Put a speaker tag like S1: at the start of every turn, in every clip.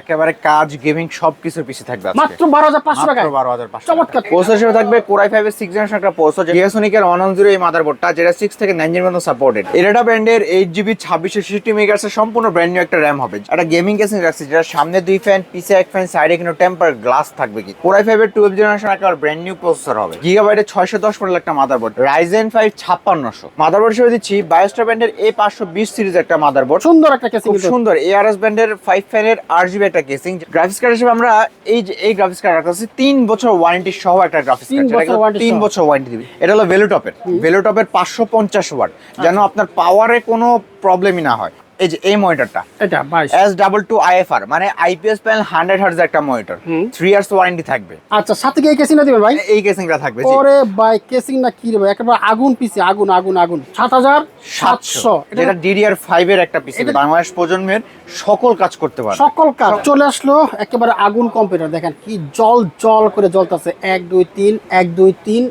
S1: একেবারে কাজ গেমিং সবকিছুর পিছিয়ে থাকবে
S2: মাত্র বারো হাজার পাঁচশো টাকা
S1: মাত্র 12,500
S2: চমৎকার।
S1: টাকা। প্রসেসর হিসেবে থাকবে কোরাই ফাইভ এর সিক্স জেনারেশন একটা প্রসেসর জিয়াসোনিকের ওয়ান জিরো এই মাদারবোর্ডটা যেটা সিক্স থেকে নাইন জির মতো সাপোর্টেড এরাটা ব্র্যান্ডের এইট জিবি ছাব্বিশশো সিক্সটি মেগার্স এর সম্পূর্ণ ব্র্যান্ড নিউ একটা র্যাম হবে। একটা গেমিং কেসিং রাখছে যেটা সামনে দুই ফ্যান পিছে এক ফ্যান সাইডে কিন্তু টেম্পার গ্লাস থাকবে কি। কোরাই ফাইভ এর টুয়েলভ জেনারেশন একটা ব্র্যান্ড নিউ প্রসেসর হবে। গিগাবাইটের ছয়শো দশ মডেল একটা মাদার মাদারবোর্ড রাইজেন ফাইভ ছাপ্পান্নশো। মাদারবোর্ড হিসেবে দিচ্ছি বায়োস্টার ব্র্যান্ডের এ পাঁচশো বিশ সিরিজ একটা মাদারবোর্ড
S2: সুন্দর একটা কেসিং
S1: খুব সুন্দর। এআরএস ব্র্যান্ডের ফাইভ ফ্যানের আর জিবি একটা কেসিং গ্রাফিক্স কার্ড হিসেবে আমরা এই যে এই গ্রাফিক্স কার্ড আছে তিন বছর ওয়ারেন্টি সহ একটা গ্রাফিক্স
S2: তিন
S1: কার্ড
S2: বছর warranty
S1: তিন বছর ওয়ারেন্টি দিবে। এটা হলো ভেলোটপের ভেলোটপের পাঁচশো পঞ্চাশ ওয়াট যেন আপনার পাওয়ারে কোনো প্রবলেমই না হয়। এই যে এই মনিটরটা।
S2: এটা
S1: এস ডাবল টু আইএফআর মানে আইপিএস প্যানেল হান্ড্রেড হার্জ একটা মনিটর। থ্রি ইয়ার্স ওয়ারেন্টি থাকবে।
S2: আচ্ছা সাথে কি এই কেসিংটা দিবেন ভাই?
S1: এই কেসিংটা থাকবে জি।
S2: ওরে ভাই কেসিং না কি রে ভাই? একেবারে আগুন পিছে আগুন আগুন আগুন। সাত হাজার সাতশো। এটা
S1: যেটা ডিডিআর ফাইভ এর একটা পিসি বাংলাদেশ প্রজন্মের সকল কাজ করতে পারে
S2: সকল কাজ। চলে আসলো একেবারে আগুন কম্পিউটার। দেখেন কি জল জল করে জ্বলতেছে। এক দুই তিন এক দুই তিন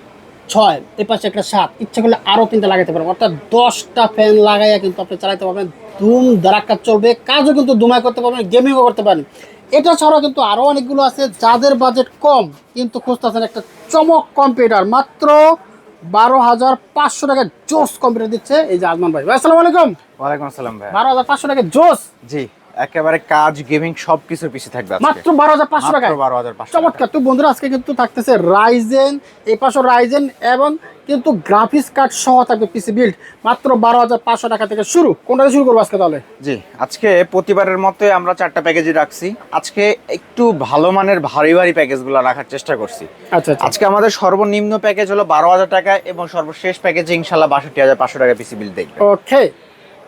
S2: ছয় এ পাশে একটা সাত। ইচ্ছা করলে আরও তিনটা লাগাতে পারবেন অর্থাৎ দশটা ফ্যান লাগাইয়া কিন্তু আপনি চালাতে পারবেন। ধুম ধারাক্কা চলবে কাজও কিন্তু ধুমাই করতে পারবেন গেমিংও করতে পারেন। এটা ছাড়াও কিন্তু আরও অনেকগুলো আছে যাদের বাজেট কম কিন্তু খুঁজতেছেন একটা চমক কম্পিউটার মাত্র বারো হাজার পাঁচশো টাকা জোস কম্পিউটার দিচ্ছে এই যে আজমান ভাই। ভাই আসসালামু আলাইকুম।
S1: ওয়ালাইকুম আসসালাম ভাই।
S2: বারো হাজার পাঁচশো টাকা জোস।
S1: জি। একেবারে কাজ গেমিং সবকিছুর পিছিয়ে থাকবে
S2: মাত্র বারো হাজার পাঁচশো টাকা
S1: বারো হাজার পাঁচশো
S2: চমৎকার। তো বন্ধুরা আজকে কিন্তু থাকতেছে রাইজেন এই পাশে রাইজেন এবং কিন্তু গ্রাফিক্স কার্ড সহ থাকবে পিসি বিল্ড মাত্র বারো হাজার পাঁচশো টাকা থেকে শুরু। কোনটা শুরু করব আজকে তাহলে?
S1: জি আজকে প্রতিবারের মতো আমরা চারটা প্যাকেজই রাখছি। আজকে একটু ভালো মানের ভারী ভারী প্যাকেজগুলো রাখার চেষ্টা করছি।
S2: আচ্ছা আচ্ছা।
S1: আজকে আমাদের সর্বনিম্ন প্যাকেজ হলো বারো হাজার টাকা এবং সর্বশেষ প্যাকেজে ইনশাল্লাহ বাষট্টি হাজার পাঁচশো টাকা পিসি বিল দেখবে।
S2: ওকে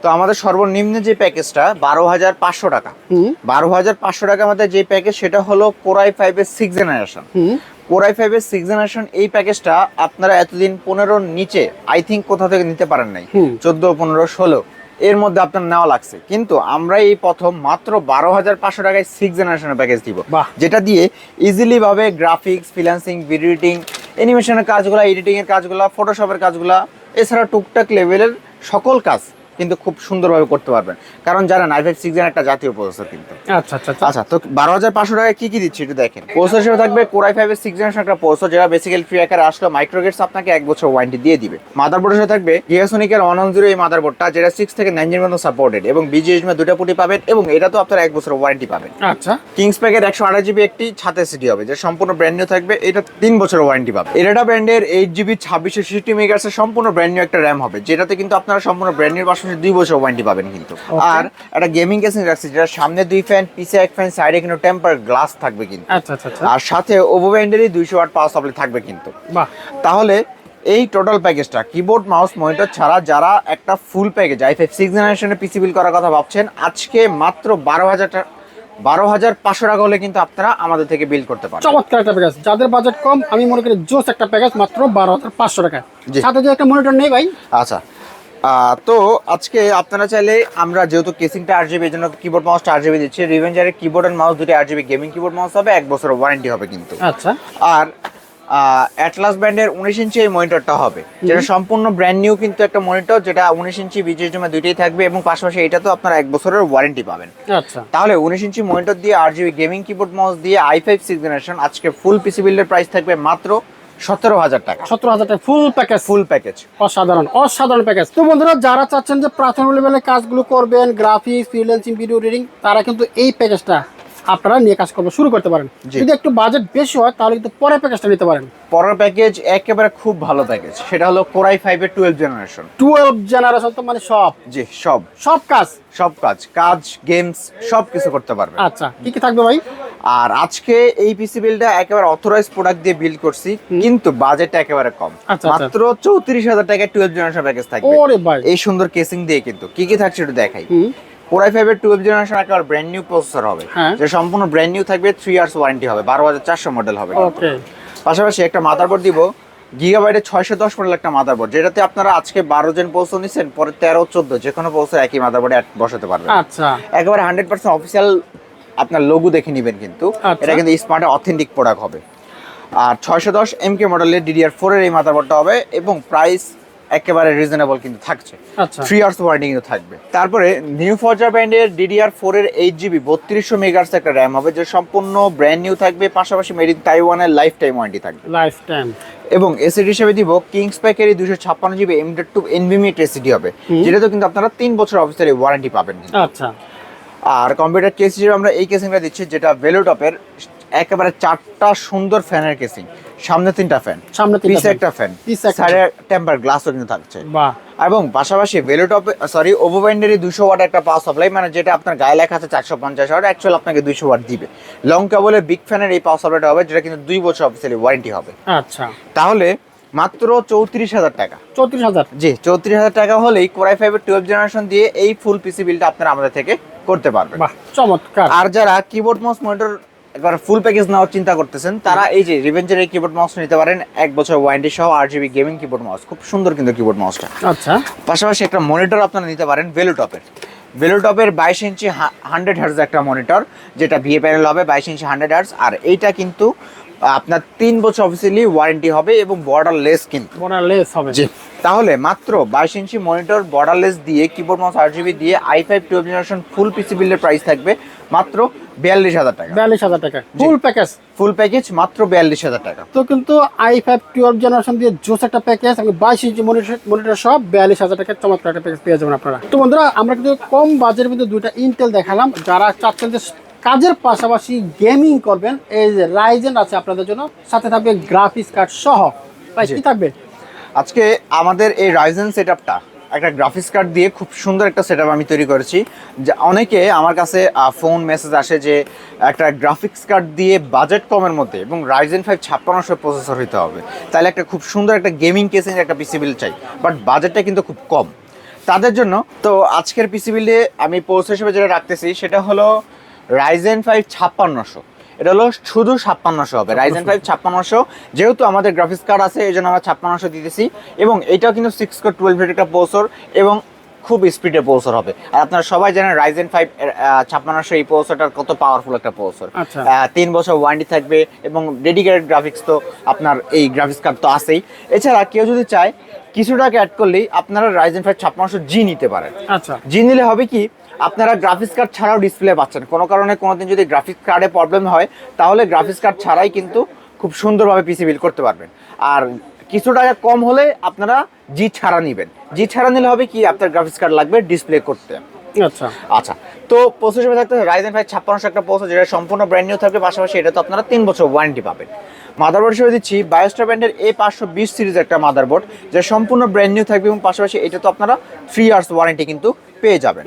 S1: তো আমাদের সর্বনিম্ন যে প্যাকেজটা বারো হাজার পাঁচশো টাকা।
S2: হুম।
S1: বারো হাজার পাঁচশো টাকা আমাদের যে প্যাকেজ সেটা হলো কোরাই ফাইভের সিক্স জেনারেশন
S2: হুম।
S1: কোরাই ফাইভের সিক্স জেনারেশন এই প্যাকেজটা আপনারা এতদিন পনেরোর নিচে আই থিঙ্ক কোথাও থেকে নিতে পারেন নাই। চোদ্দ পনেরো ষোলো এর মধ্যে আপনার নেওয়া লাগছে। কিন্তু আমরা এই প্রথম মাত্র বারো হাজার পাঁচশো টাকায় সিক্স জেনারেশনের প্যাকেজ দিব। যেটা দিয়ে ইজিলি ভাবে গ্রাফিক্স ফ্রিল্যান্সিং ভিডিও এডিটিং অ্যানিমেশনের কাজগুলো এডিটিং এর কাজগুলো ফটোশপের কাজগুলো এছাড়া টুকটাক লেভেলের সকল কাজ কিন্তু খুব সুন্দরভাবে করতে পারবেন। কারণ যারা নাইফ সিক্স একটা জাতীয় প্রসেসর কিন্তু।
S2: আচ্ছা আচ্ছা আচ্ছা।
S1: আচ্ছা তো বারো হাজার পাঁচশো টাকায় কি কি দিচ্ছি একটু দেখেন। প্রসেসর হিসেবে থাকবে কোরাই ফাইভের সিক্স জেনারেশন একটা প্রসেসর যেটা বেসিক্যালি ফ্রি আকারে আসলো মাইক্রোগেটস আপনাকে এক বছর ওয়ারেন্টি দিয়ে দিবে। মাদারবোর্ডের সাথে থাকবে গিয়াসোনিকের ওয়ান ওয়ান জিরো এই মাদারবোর্ডটা যেটা সিক্স থেকে নাইন মতো সাপোর্টেড এবং বিজিএসএম দুটা পুটি পাবেন এবং এটা তো আপনার এক বছর ওয়ারেন্টি পাবেন।
S2: আচ্ছা।
S1: কিংস প্যাকের একশো আঠাশ জিবি একটি ছাতে সিটি হবে যে সম্পূর্ণ ব্র্যান্ড নিউ থাকবে এটা তিন বছর ওয়ারেন্টি পাবে। এরাটা ব্র্যান্ডের এইট জিবি ছাব্বিশশো সিক্সটি মেগার্স এর সম্পূর্ণ ব্র্যান্ড নিউ একটা র্যাম হবে যেটাতে কিন্তু আপনারা সম্পূর্ণ ব্র্যান্ড নিউ পাশাপাশি দুই বছর ওয়ারেন্টি পাবেন কিন্তু। আর একটা গেমিং কেসিং রাখছি যেটা সামনে দুই ফ্যান পিছে এক ফ্যান সাইডে কিন্তু টেম্পার গ্লাস থাকবে কিন্তু।
S2: আচ্ছা আচ্ছা আচ্ছা।
S1: আর সাথে ওভো দুইশো ওয়াট পাওয়ার সাপ্লাই থাকবে কিন্তু। তাহলে এই টোটাল প্যাকেজটা কিবোর্ড মাউস মনিটর ছাড়া যারা একটা full package I five six জেনারেশনের পিসি বিল করার কথা ভাবছেন আজকে মাত্র বারো হাজার টাকা বারো হাজার পাঁচশো টাকা হলে কিন্তু আপনারা আমাদের থেকে বিল করতে পারেন
S2: চমৎকার একটা প্যাকেজ যাদের বাজেট কম আমি মনে করি জোস একটা প্যাকেজ মাত্র বারো হাজার পাঁচশো টাকা। সাথে যে একটা মনিটর নেই ভাই?
S1: আচ্ছা। তো আজকে আপনারা চাইলে আমরা যেহেতু কেসিংটা আর জিবি জন্য কিবোর্ড মাউসটা আর জিবি দিচ্ছি রিভেঞ্জারের কিবোর্ড এন্ড মাউস দুটো R GB gaming keyboard mouse হবে এক বছর ওয়ারেন্টি হবে কিন্তু।
S2: আচ্ছা।
S1: আর অ্যাটলাস ব্র্যান্ডের উনিশ ইঞ্চি এই মনিটরটা হবে যেটা সম্পূর্ণ ব্র্যান্ড নিউ কিন্তু একটা মনিটর যেটা উনিশ ইঞ্চি বিজিএসডিএম দুইটাই থাকবে এবং পাশাপাশি এটা তো আপনারা এক বছরের ওয়ারেন্টি পাবেন।
S2: আচ্ছা।
S1: তাহলে উনিশ ইঞ্চি মনিটর দিয়ে R GB gaming keyboard mouse দিয়ে আই ফাইভ সিক্স জেনারেশন আজকে ফুল পিসি বিল্ডের প্রাইস থাকবে মাত্র সতেরো হাজার টাকা।
S2: সতেরো হাজার টাকা ফুল প্যাকেজ
S1: ফুল প্যাকেজ
S2: অসাধারণ অসাধারণ প্যাকেজ তো বন্ধুরা যারা চাচ্ছেন যে প্রাথমিক লেভেলের কাজগুলো করবেন গ্রাফিক্স ফ্রিল্যান্সিং ভিডিও এডিটিং তারা কিন্তু এই প্যাকেজটা আপনারা নিয়ে কাজ করবে শুরু করতে পারেন। যদি একটু বাজেট বেশি হয় তাহলে কিন্তু পরের প্যাকেজটা নিতে পারেন।
S1: পরের প্যাকেজ একেবারে খুব ভালো প্যাকেজ সেটা হলো কোরাই ফাইভের টুয়েলভ জেনারেশন
S2: টুয়েলভ জেনারেশন তো মানে সব।
S1: জি সব।
S2: সব কাজ।
S1: সব কাজ কাজ গেমস সব কিছু করতে পারবে
S2: আচ্ছা কি কি থাকবে ভাই?
S1: আর আজকে এই পিসি বিলটা একেবারে অথরাইজ প্রোডাক্ট দিয়ে বিল করছি কিন্তু বাজেটটা একেবারে কম।
S2: আচ্ছা, আচ্ছা।
S1: মাত্র চৌত্রিশ হাজার টাকা টুয়েলভ জেনারেশন প্যাকেজ থাকবে।
S2: ওরে ভাই।
S1: এই সুন্দর কেসিং দিয়ে কিন্তু। কি কি থাকছে একটু দেখাই। কোরাই ফাইভের টুয়েলভ জেনারেশন একেবারে ব্র্যান্ড নিউ প্রসেসর হবে।
S2: হ্যাঁ।
S1: যে সম্পূর্ণ ব্র্যান্ড নিউ থাকবে থ্রি ইয়ার্স ওয়ারেন্টি হবে বারো হাজার চারশো মডেল হবে। পাশাপাশি একটা মাদারবোর্ড দিব গিগাবাইটের ছয়শো দশ মডেল একটা মাদারবোর্ড যেটাতে আপনারা আজকে বারো জন পৌঁছে নিচ্ছেন পরে তেরো চোদ্দ যে কোনো পৌঁছে একই মাদারবোর্ডে বসাতে পারবেন।
S2: আচ্ছা।
S1: একেবারে হান্ড্রেড পার্সেন্ট অফিসিয়াল আপনার লোগো দেখে নেবেন কিন্তু।
S2: আচ্ছা।
S1: এটা কিন্তু স্মার্টের অথেন্টিক প্রোডাক্ট হবে। আর ছয়শো দশ এম কে মডেলের ডিডিআর ফোরের এই মাদারবোর্ডটা হবে এবং প্রাইস একেবারে রিজনেবল কিন্তু থাকছে। থ্রি ইয়ার্স ওয়ারেন্টি কিন্তু থাকবে। তারপরে নিউ ফরজার ব্র্যান্ডের ডিডিআর ফোর এর এইট জিবি বত্রিশশো মেগার্স একটা র্যাম হবে যে সম্পূর্ণ ব্র্যান্ড নিউ থাকবে পাশাপাশি মেড ইন তাইওয়ানের লাইফ টাইম ওয়ারেন্টি থাকবে।
S2: লাইফ টাইম
S1: এবং এসিডি হিসেবে দিব কিংস প্যাকের দুশো ছাপ্পান্ন GB M two NVMe SSD হবে
S2: হুম।
S1: যেটা তো কিন্তু আপনারা তিন বছর অফিসিয়ালি ওয়ারেন্টি পাবেন।
S2: আচ্ছা।
S1: আর কম্পিউটার কেস হিসেবে আমরা এই কেসিংটা দিচ্ছি যেটা ভেলোটপের একেবারে চারটা সুন্দর ফ্যানের কেসিং সামনে তিনটা ফ্যান।
S2: সামনে তিনটা
S1: পিছে একটা ফ্যান। সাইডে টেম্পার গ্লাসও কিন্তু থাকছে। এবং পাশাপাশি ভেলোটপ সরি ওভোব্যান্ডেরই দুশো ওয়াট একটা পাওয়ার সাপ্লাই মানে যেটা আপনার গায়ে লেখা আছে চারশো পঞ্চাশ ওয়াট অ্যাকচুয়াল আপনাকে দুইশো ওয়াট দিবে। লং কেবলের বিগ ফ্যানের এই পাওয়ার সাপ্লাইটা হবে যেটা কিন্তু দুই বছর অফিসিয়ালি ওয়ারেন্টি হবে।
S2: আচ্ছা।
S1: তাহলে মাত্র চৌত্রিশ হাজার টাকা।
S2: চৌত্রিশ হাজার।
S1: জি চৌত্রিশ হাজার টাকা হলেই কোরাই ফাইভের টুয়েলভ জেনারেশন দিয়ে এই ফুল পিসি বিলটা আপনারা আমাদের থেকে করতে পারবেন।
S2: চমৎকার।
S1: আর যারা কিবোর্ড মাউস মনিটর একবার ফুল প্যাকেজ নেওয়ার চিন্তা করতেছেন তারা এই যে রিভেঞ্জের এই কিবোর্ড মাউস নিতে পারেন এক বছর ওয়ারেন্টি সহ R GB gaming keyboard mouse খুব সুন্দর কিন্তু কিবোর্ড মাউসটা
S2: আচ্ছা।
S1: পাশাপাশি একটা মনিটর আপনারা নিতে পারেন ভেলুটপের ভেলুটপের বাইশ ইঞ্চি হান্ড্রেড হার্স একটা মনিটর যেটা ভিএ প্যানেল হবে বাইশ ইঞ্চি হান্ড্রেড হার্স আর এইটা কিন্তু আপনার তিন বছর অফিসিয়ালি ওয়ারেন্টি হবে এবং বর্ডারলেস কিন্তু।
S2: বড় লেস হবে।
S1: জি। তাহলে মাত্র বাইশ ইঞ্চি মনিটর বর্ডারলেস দিয়ে কিবোর্ড মাউস আট জিবি দিয়ে I five twelve generation full PC বিলের প্রাইস থাকবে মাত্র বিয়াল্লিশ হাজার টাকা।
S2: বিয়াল্লিশ হাজার টাকা। ফুল প্যাকেজ
S1: ফুল প্যাকেজ মাত্র বিয়াল্লিশ হাজার টাকা।
S2: তো কিন্তু আই ফাইভ টুয়েলভ জেনারেশন দিয়ে জোস একটা প্যাকেজ এবং বাইশ ইঞ্চি মনিটর মনিটর সব বিয়াল্লিশ হাজার টাকার চমৎকার একটা প্যাকেজ পেয়ে যাবেন আপনারা। তো বন্ধুরা আমরা কিন্তু কম বাজেটের মধ্যে দুইটা ইন্টেল দেখালাম যারা চাচ্ছেন যে কাজের পাশাপাশি গেমিং করবেন। এই যে রাইজেন আছে আপনাদের জন্য সাথে থাকবে গ্রাফিক্স কার্ড সহ। ভাই। কি থাকবে?
S1: আজকে আমাদের এই রাইজেন সেটআপটা একটা গ্রাফিক্স কার্ড দিয়ে খুব সুন্দর একটা সেটআপ আমি তৈরি করেছি। যা অনেকে আমার কাছে ফোন মেসেজ আসে যে একটা গ্রাফিক্স কার্ড দিয়ে বাজেট কমের মধ্যে এবং রাইজেন ফাইভ ছাপ্পান্নশো প্রসেসর হতে হবে। তাহলে একটা খুব সুন্দর একটা গেমিং কেসিং একটা পিসি বিল চাই বাট বাজেটটা কিন্তু খুব কম। তাদের জন্য তো আজকের পিসি বিলে আমি পোস্ট হিসেবে যেটা রাখতেছি সেটা হলো রাইজেন ফাইভ ছাপ্পান্নশো। এটা হলো শুধু ছাপ্পান্নশো হবে। রাইজেন ফাইভ ছাপ্পান্নশো যেহেতু আমাদের গ্রাফিক্স কার্ড আছে এই জন্য আমরা ছাপ্পান্নশো দিতেছি। এবং এটাও কিন্তু সিক্স কোর টুয়েলভ একটা প্রসেসর এবং খুব স্পিডে প্রসেসর হবে। আর আপনারা সবাই জানেন রাইজেন ফাইভ ছাপ্পান্নশো এই প্রসেসরটার কত পাওয়ারফুল একটা প্রসেসর
S2: আচ্ছা।
S1: তিন বছর ওয়ারেন্টি থাকবে এবং ডেডিকেটেড গ্রাফিক্স তো আপনার এই গ্রাফিক্স কার্ড তো আছেই। এছাড়া কেউ যদি চায় কিছু টাকা অ্যাড করলেই আপনারা রাইজেন ফাইভ ছাপ্পান্নশো জি নিতে পারেন।
S2: আচ্ছা।
S1: জি নিলে হবে কি আপনারা গ্রাফিক্স কার্ড ছাড়াও ডিসপ্লে পাচ্ছেন। কোনো কারণে কোনোদিন যদি গ্রাফিক্স কার্ডে প্রবলেম হয় তাহলে গ্রাফিক্স কার্ড ছাড়াই কিন্তু খুব সুন্দরভাবে পিসি বিল করতে পারবেন। আর কিছু টাকা কম হলে আপনারা জি ছাড়া নেবেন। জি ছাড়া নিলে হবে কি? আপনার গ্রাফিক্স কার্ড লাগবে ডিসপ্লে করতে।
S2: আচ্ছা।
S1: আচ্ছা তো প্রসেসর হিসেবে থাকতে রাইজেন ফাইভ ছাপ্পান্নশো একটা প্রসেসর যেটা সম্পূর্ণ ব্র্যান্ড নিউ থাকবে। পাশাপাশি এটা তো আপনারা তিন বছর ওয়ারেন্টি পাবেন। মাদারবোর্ড হিসেবে দিচ্ছি বায়োস্টার ব্র্যান্ডের এ পাঁচশো বিশ সিরিজ একটা মাদারবোর্ড যেটা সম্পূর্ণ ব্র্যান্ড নিউ থাকবে এবং পাশাপাশি এটা তো আপনারা থ্রি ইয়ার্স ওয়ারেন্টি কিন্তু পেয়ে যাবেন।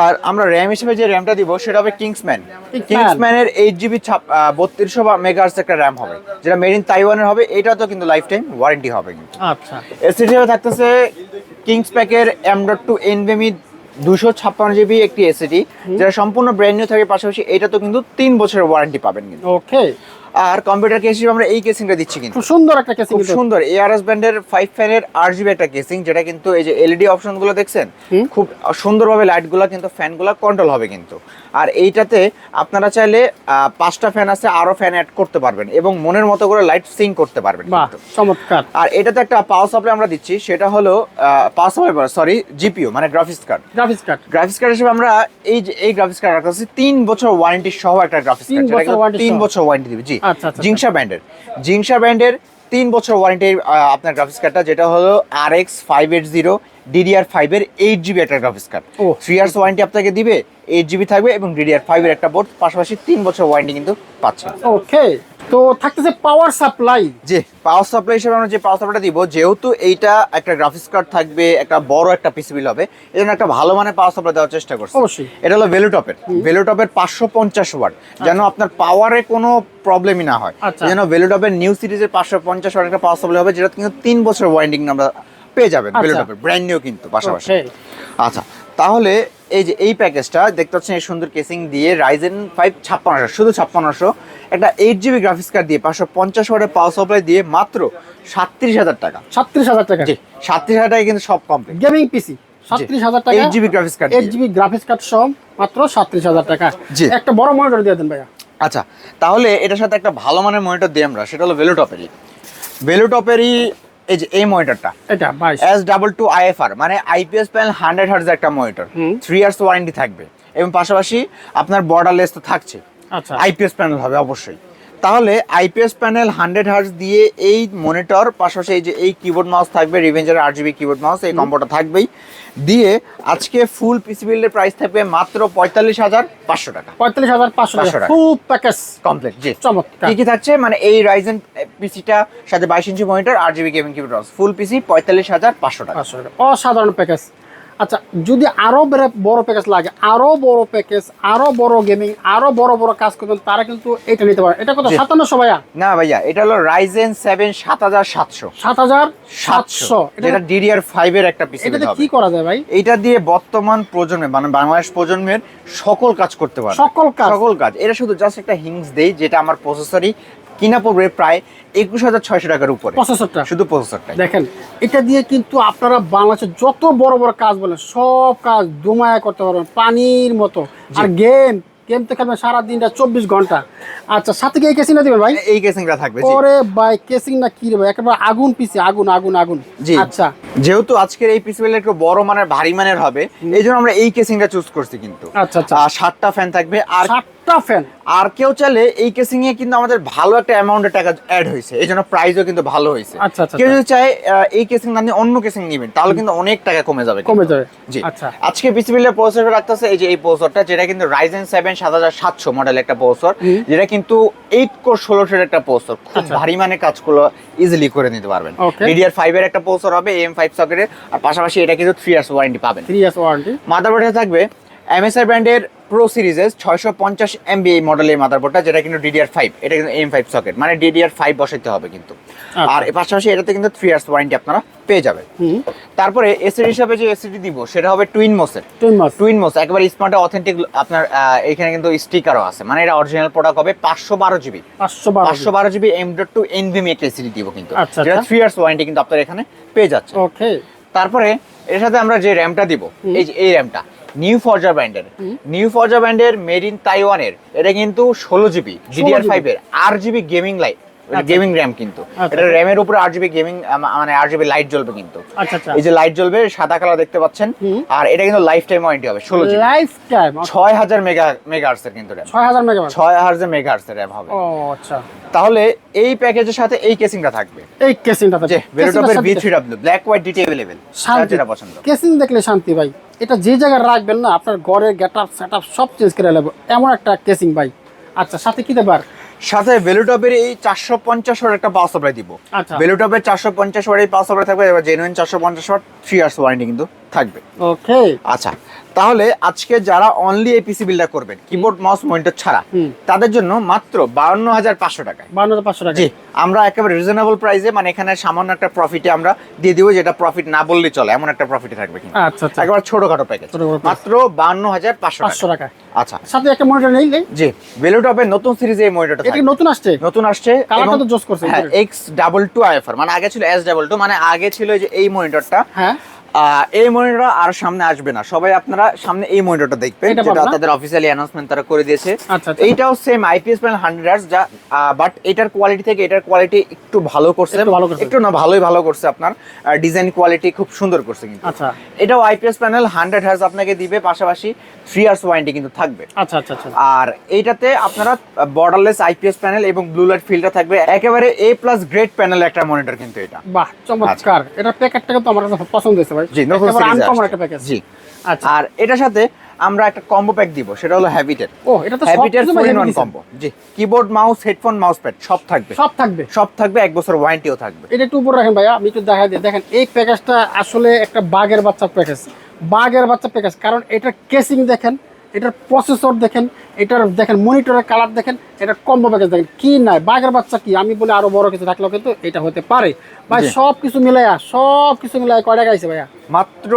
S1: আর আমরা র্যাম হিসেবে যে র্যামটা দিব সেটা হবে কিংসম্যান। কিংসম্যানের এইট জিবি বত্রিশশো বা মেগাহার্স একটা র্যাম হবে যেটা মেড ইন তাইওয়ানের হবে। এটা তো কিন্তু লাইফ টাইম ওয়ারেন্টি হবে কিন্তু।
S2: আচ্ছা।
S1: হিসেবে থাকতেছে কিংস প্যাকের এম ডট টু এনভেমি দুশো ছাপ্পান্ন জিবি একটি এসিডি যেটা সম্পূর্ণ ব্র্যান্ড নিউ থাকে। পাশাপাশি এটা তো কিন্তু তিন বছরের ওয়ারেন্টি পাবেন কিন্তু।
S2: ওকে
S1: আর কম্পিউটার কেস হিসেবে আমরা এই কেসিংটা দিচ্ছি কিন্তু।
S2: খুব সুন্দর একটা কেসিং
S1: খুব সুন্দর। এআরএস ব্যান্ডের ফাইভ ফ্যানের আর জিবি একটা কেসিং যেটা কিন্তু এই যে এলইডি অপশনগুলো দেখছেন?
S2: হুম।
S1: খুব সুন্দরভাবে লাইটগুলো কিন্তু ফ্যানগুলো কন্ট্রোল হবে কিন্তু। আর এইটাতে আপনারা চাইলে পাঁচটা ফ্যান আছে আরও ফ্যান অ্যাড করতে পারবেন এবং মনের মতো করে লাইট সিং করতে পারবেন
S2: চমৎকার।
S1: আর এটাতে একটা পাওয়ার সাপ্লাই আমরা দিচ্ছি সেটা হলো পাওয়ার সাপ্লাই সরি জিপিইউ মানে graphics card
S2: graphics card
S1: graphics card হিসেবে আমরা এই যে এই গ্রাফিক্স কার্ড রাখতেছি তিন বছর ওয়ারেন্টি সহ একটা গ্রাফিক্স
S2: তিন
S1: কার্ড
S2: বছর
S1: তিন বছর ওয়ারেন্টি দিবে জি। জিংসা ব্র্যান্ডের। জিংসা ব্র্যান্ডের তিন বছর ওয়ারেন্টি আপনার গ্রাফিক্স কার্ডটা যেটা হলো R X five eight zero DDR ফাইভের এইট জিবি একটা গ্রাফিক্স কার্ড
S2: ও।
S1: থ্রি ইয়ার্স ওয়ারেন্টি আপনাকে দিবে এইট জিবি থাকবে এবং ডিডিআর ফাইভের একটা বোর্ড পাশাপাশি তিন বছর ওয়ারেন্টি কিন্তু পাচ্ছেন।
S2: ওকে তো থাকতেছে পাওয়ার সাপ্লাই
S1: যে পাওয়ার সাপ্লাই হিসেবে আমরা যে পাওয়ার সাপ্লাইটা দিব যেহেতু এইটা একটা গ্রাফিক্স কার্ড থাকবে একটা বড় একটা পিসিবিল হবে এই জন্য একটা ভালো মানের পাওয়ার সাপ্লাই দেওয়ার চেষ্টা করছি।
S2: অবশ্যই।
S1: এটা হলো ভেলুটপের ভেলুটপের পাঁচশো পঞ্চাশ ওয়াট যেন আপনার পাওয়ারে কোনো প্রবলেমই না হয়।
S2: আচ্ছা।
S1: যেন ভেলুটপের নিউ সিরিজের পাঁচশো পঞ্চাশ ওয়াট একটা পাওয়ার সাপ্লাই হবে যেটা কিন্তু তিন বছর ওয়ারেন্টি আমরা পেয়ে যাবেন
S2: আচ্ছা।
S1: ভেলুটপের ব্র্যান্ড নিউ কিন্তু পাশাপাশি। আচ্ছা তাহলে এই যে এই প্যাকেজটা দেখতে পাচ্ছেন এই সুন্দর কেসিং দিয়ে রাইজেন ফাইভ ছাপ্পান্নশো শুধু ছাপ্পান্নশো একটা এইট জিবি গ্রাফিক্স কার্ড দিয়ে পাঁচশো পঞ্চাশ ওয়াটের পাওয়ার সাপ্লাই দিয়ে মাত্র সাতত্রিশ হাজার টাকা।
S2: সাতত্রিশ হাজার টাকা।
S1: জি সাতত্রিশ হাজার টাকা কিন্তু সব কমপ্লিট
S2: গেমিং পিসি সাতত্রিশ হাজার টাকা
S1: eight GB graphics card
S2: eight GB graphics card সহ মাত্র সাতত্রিশ হাজার টাকা।
S1: জি।
S2: একটা বড় মনিটর দিয়ে দেন ভাইয়া।
S1: আচ্ছা তাহলে এটার সাথে একটা ভালো মানের মনিটর দিই আমরা সেটা হলো ভেলোটপেরই ভেলোটপেরই এই যে এই মনিটরটা
S2: এটা
S1: এস ডাবল টু আইএফআর মানে আইপিএস প্যানেল হান্ড্রেড হার্জ একটা মনিটর থ্রি ইয়ার্স ওয়ারেন্টি থাকবে। এবং পাশাপাশি আপনার বর্ডারলেস তো থাকছে। আইপিএস প্যানেল হবে অবশ্যই। তাহলে আইপিএস প্যানেল হান্ড্রেড হার্জ দিয়ে এই মনিটর পাশাপাশি এই যে এই কিবোর্ড মাউস থাকবে Revenger R GB keyboard mouse এই কম্বোটা থাকবেই। দিয়ে আজকে ফুল পিসি বিল্ডের প্রাইস থাকবে মাত্র পঁয়তাল্লিশ হাজার পাঁচশো টাকা।
S2: পঁয়তাল্লিশ হাজার পাঁচশো টাকা। ফুল প্যাকেজ
S1: কমপ্লিট জি।
S2: চমৎকার।
S1: কি কি থাকছে? মানে এই রাইজেন পিসিটা সাথে বাইশ inch monitor R GB gaming keyboard mouse full PC পঁয়তাল্লিশ হাজার পাঁচশো টাকা।
S2: অসাধারণ প্যাকেজ আচ্ছা যদি আরও বড় প্যাকেজ লাগে আরও বড় প্যাকেজ আরও বড় গেমিং আরও বড় বড় কাজ করবেন তারা কিন্তু এটা নিতে পারে। এটা কত
S1: জি।
S2: সাতান্নশো ভাইয়া?
S1: না ভাইয়া এটা হলো রাইজেন সেভেন সাত হাজার সাতশো
S2: সাত হাজার সাতশো
S1: যেটা ডিডিআর ফাইভ এর একটা পিসি
S2: এটাতে কি করা যায় ভাই?
S1: এটা দিয়ে বর্তমান প্রজন্মে মানে বাংলাদেশ প্রজন্মের সকল কাজ করতে পারে
S2: সকল কাজ।
S1: সকল কাজ। এটা শুধু জাস্ট একটা হিংস দেই যেটা আমার প্রসেসরই কিনা পড়বে প্রায় একুশ হাজার ছয়শো টাকার উপরে।
S2: প্রসেসরটা
S1: শুধু প্রসেসরটাই
S2: দেখেন এটা দিয়ে কিন্তু আপনারা বাংলাদেশের যত বড় বড় কাজ বলেন সব কাজ দুমায়া করতে পারবেন পানির মতো। আর গেম গেম তো খেলবেন সারা দিনটা চব্বিশ ঘণ্টা। আচ্ছা সাথে কি এই কেসিং না দিবেন ভাই?
S1: এই কেসিংটা থাকবে।
S2: ওরে ভাই কেসিং না কি রে ভাই? একেবারে আগুন পিছে আগুন আগুন আগুন।
S1: জি।
S2: আচ্ছা।
S1: যেহেতু আজকের এই পিসি একটু বড় মানের ভারী মানের হবে এই জন্য আমরা এই কেসিংটা চুজ করছি কিন্তু।
S2: আচ্ছা আচ্ছা।
S1: আর সাতটা ফ্যান থাকবে আর
S2: সাতটা ফ্যান
S1: আর কেউ চাইলে এই কেসিং এ কিন্তু আমাদের ভালো একটা অ্যামাউন্টের টাকা অ্যাড হয়েছে। এই জন্য প্রাইসও কিন্তু ভালো হয়েছে।
S2: আচ্ছা, আচ্ছা,
S1: কেউ যদি চায় এই কেসিং না নিয়ে অন্য কেসিং নেবেন তাহলে কিন্তু অনেক টাকা কমে যাবে
S2: কমে যাবে।
S1: জি।
S2: আচ্ছা।
S1: আজকে পিসি বিল্ডের প্রসেসর রাখতেছে এই যে এই প্রসেসরটা যেটা কিন্তু রাইজেন সেভেন সাত হাজার সাতশো মডেল একটা প্রসেসর যেটা কিন্তু এইট কোর ষোলোশোর একটা প্রসেসর খুব
S2: আচ্ছা।
S1: ভারী মানে কাজগুলো ইজিলি করে নিতে পারবেন. ডিডিআর ফাইভ এর একটা প্রসেসর হবে এম ফাইভ সকেটের আর পাশাপাশি এটা কিন্তু থ্রি ইয়ার্স ওয়ারেন্টি পাবেন।
S2: থ্রি ইয়ার্স ওয়ারেন্টি
S1: মাদারবোর্ডে থাকবে এমএসআই ব্র্যান্ডের প্রো সিরিজের ছয়শো পঞ্চাশ এমবি এই মডেলের মাদারবোর্ডটা যেটা কিন্তু ডিডিআর ফাইভ এটা কিন্তু এম ফাইভ সকেট মানে ডিডিআর ফাইভ বসাইতে হবে কিন্তু।
S2: আচ্ছা।
S1: আর পাশাপাশি এটাতে কিন্তু থ্রি ইয়ার্স ওয়ারেন্টি আপনারা পেয়ে যাবেন। তারপরে এসিডি হিসাবে যে এসিডি দিব সেটা হবে টুইন মোসের টুইন মোস একেবারে স্মার্ট অথেন্টিক আপনার এখানে কিন্তু স্টিকারও আছে। মানে এটা অরিজিনাল প্রোডাক্ট হবে পাঁচশো বারো জিবি
S2: পাঁচশো বারো
S1: GB M dot two NVMe একটা এসিডি দিব কিন্তু। যেটা। থ্রি ইয়ার্স ওয়ারেন্টি কিন্তু আপনার এখানে পেয়ে যাচ্ছে
S2: ওকে
S1: তারপরে এর সাথে আমরা যে র্যামটা দিব এই যে এই র্যামটা নিউ ফর্জা ব্যান্ডের নিউ ফর্জা ব্যান্ডের মেড ইন তাইওয়ানের এটা কিন্তু ষোলো জিবি ডিডিআর ফাইভ এর। R GB gaming light. Gaming RAM কিন্তু।
S2: আচ্ছা।
S1: এটা র্যামের উপরে আট জিবি গেমিং মানে আট জিবি লাইট জ্বলবে কিন্তু।
S2: আচ্ছা আচ্ছা।
S1: এই যে লাইট জ্বলবে সাদা কালার দেখতে পাচ্ছেন। আর এটা কিন্তু লাইফ টাইম ওয়ারেন্টি হবে ষোলো জিবি
S2: লাইফ টাইম
S1: ছয় হাজার মেগা মেগা আর্টসের কিন্তু র্যাম
S2: ছয় হাজার মেগাবাইট
S1: ছয় হাজার মেগা আর্টসের র্যাম হবে।
S2: ও আচ্ছা।
S1: তাহলে এই প্যাকেজের সাথে এই কেসিংটা থাকবে।
S2: এই কেসিংটা
S1: যে ভেলোটপের B three W black white DT
S2: শান্তি।
S1: যেটা পছন্দ।
S2: কেসিং দেখলে শান্তি ভাই। এটা যে জায়গায় রাখবেন না আপনার ঘরের গেট আপ সেট আপ সব চেঞ্জ করে নেব। এমন একটা কেসিং ভাই। আচ্ছা সাথে কি দেবার?
S1: সাথে ভেলুটপের এই চারশো পঞ্চাশ ওয়াট একটা পাওয়ার সাপ্লাই দিব।
S2: আচ্ছা।
S1: ভেলুটপের চারশো পঞ্চাশ ওয়াট এই পাওয়ার সাপ্লাই থাকবে এবার জেনুইন চারশো পঞ্চাশ ওয়াট থ্রি ইয়ার্স ওয়ারেন্টি কিন্তু থাকবে।
S2: ওকে
S1: আচ্ছা তাহলে আজকে যারা অনলি এই পিসি বিল্ডার করবেন কিবোর্ড মাউস মনিটর ছাড়া তাদের জন্য মাত্র বাউন্ন হাজার পাঁচশো টাকায়।
S2: বান্ন হাজার পাঁচশো টাকা
S1: জি আমরা একেবারে রিজনেবল প্রাইসে মানে এখানে সামান্য একটা প্রফিটে আমরা দিয়ে দিব যেটা প্রফিট না বললেই চলে এমন একটা প্রফিটে থাকবে কিন্তু।
S2: আচ্ছা আচ্ছা।
S1: একেবারে ছোটখাটো প্যাকেজ মাত্র বান্ন হাজার পাঁচশো টাকা আচ্ছা।
S2: সাথে একটা মনিটর নেই নেই?
S1: জি ভেলুটপের নতুন সিরিজে এই মনিটরটা
S2: এটা নতুন আসছে?
S1: নতুন আসছে
S2: কালারটা তো জোস করছে
S1: হ্যাঁ এক্স ডাবল টু আইএফআর মানে আগে ছিল এস ডাবল টু মানে আগে ছিল এই যে এই মনিটরটা
S2: হ্যাঁ।
S1: এই মনিটর আর সামনে আসবে না। সবাই আপনারা সামনে এই মনিটরটা দেখবেন যেটা তাদের অফিসিয়ালি অ্যানাউন্সমেন্ট তারা করে দিয়েছে।
S2: আচ্ছা, আচ্ছা।
S1: এইটাও same IPS panel hundred hertz যা বাট এটার কোয়ালিটি থেকে এটার কোয়ালিটি একটু ভালো করছে।
S2: একটু
S1: না ভালোই ভালো করছে আপনার। ডিজাইন কোয়ালিটি খুব সুন্দর করছে কিন্তু।
S2: আচ্ছা।
S1: এটাও আইপিএস প্যানেল হান্ড্রেড হার্স আপনাকে দিবে পাশাপাশি থ্রি ইয়ার্স ওয়ারেন্টি কিন্তু থাকবে।
S2: আচ্ছা আচ্ছা আচ্ছা।
S1: আর এইটাতে আপনারা বর্ডারলেস আইপিএস প্যানেল এবং ব্লু লাইট ফিল্টার থাকবে। একেবারে এ প্লাস গ্রেড প্যানেল একটা মনিটর কিন্তু এটা।
S2: বাহ চমৎকার। এটা প্যাকেটটা কিন্তু আমার কাছে পছন্দ হয়েছে ভাই।
S1: জি নতুন
S2: একেবারে
S1: series
S2: একটা প্যাকেজ
S1: জি।
S2: আচ্ছা।
S1: আর এটার সাথে আমরা একটা কম্বো প্যাক দিব সেটা হলো হ্যাবিটের
S2: ও এটা তো
S1: হ্যাবিটের four in one combo G keyboard mouse headphone mouse pad সব থাকবে।
S2: সব থাকবে।
S1: সব থাকবে এক বছর ওয়ারেন্টিও থাকবে।
S2: এটা একটু উপর রাখেন ভাইয়া আমি একটু দেখা দিই দেখেন এই প্যাকেজটা আসলে একটা বাঘের বাচ্চা প্যাকেজ বাঘের বাচ্চা প্যাকেজ কারণ এটা কেসিং দেখেন এটার প্রসেসর দেখেন এটার দেখেন মনিটরের কালার দেখেন এটার কম্বো প্যাকেজ দেখেন। কি নাই? বাঘের বাচ্চা কি? আমি বলে আরও বড় কিছু থাকলেও কিন্তু এটা হতে পারে। ভাই সব কিছু মিলাইয়া সব কিছু মিলাই কয় টাকা আইছে ভাইয়া?
S1: মাত্র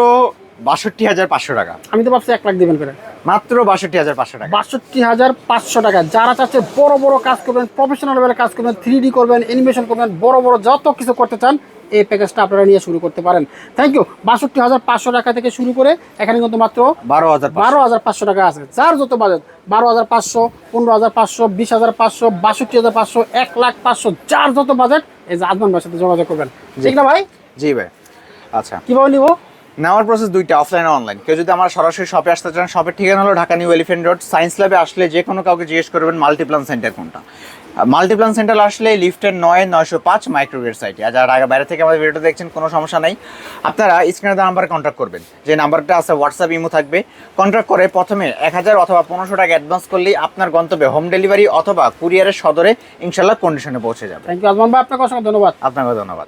S1: বাষট্টি হাজার পাঁচশো টাকা।
S2: আমি তো ভাবছি এক লাখ দিবেন করে।
S1: মাত্র বাষট্টি হাজার পাঁচশো টাকা।
S2: বাষট্টি হাজার পাঁচশো টাকা। যারা চাচ্ছে বড় বড় কাজ করবেন প্রফেশনাল লেভেলে কাজ করবেন থ্রি ডি করবেন অ্যানিমেশন করবেন বড় বড় যত কিছু করতে চান এই প্যাকেজটা আপনারা নিয়ে শুরু করতে পারেন। থ্যাংক ইউ বাষট্টি হাজার পাঁচশো টাকা থেকে শুরু করে এখানে কিন্তু মাত্র
S1: বারো হাজার
S2: বারো হাজার পাঁচশো টাকা আছে। যার যত বাজেট বারো হাজার পাঁচশো পনেরো হাজার পাঁচশো বিশ হাজার পাঁচশো বাষট্টি হাজার পাঁচশো এক লাখ পাঁচশো যার যত বাজেট এই যে আজমান ভাইয়ের সাথে যোগাযোগ করবেন। ঠিক না ভাই?
S1: জি ভাই। আচ্ছা।
S2: কীভাবে নিবো?
S1: নেওয়ার প্রসেস দুইটা অফলাইন অনলাইন কেউ যদি আমার সরাসরি শপে আসতে চান শপের ঠিকানা হলো Dhaka new elephant road science ল্যাবে আসলে যে কোনো কাউকে জিজ্ঞেস করবেন মাল্টিপ্লান সেন্টার কোনটা। মাল্টিপ্লান সেন্টার আসলে লিফটের নয় নয়শো পাঁচ মাইক্রোগ্রেড সাইটে আর যারা আগে বাইরে থেকে আমাদের ভিডিওটা দেখছেন কোনো সমস্যা নাই। আপনারা স্ক্রিনে দেওয়া নাম্বারে কন্ট্যাক্ট করবেন। যে নাম্বারটা আছে হোয়াটসঅ্যাপ ইমো থাকবে। কন্ট্যাক্ট করে প্রথমে এক হাজার অথবা পনেরোশো টাকা অ্যাডভান্স করলেই আপনার গন্তব্যে হোম ডেলিভারি অথবা কুরিয়ারের সদরে ইনশাল্লাহ কন্ডিশনে পৌঁছে যাবে।
S2: থ্যাংক ইউ আজমান ভাই আপনাকে অসংখ্য ধন্যবাদ।
S1: আপনাকে ধন্যবাদ।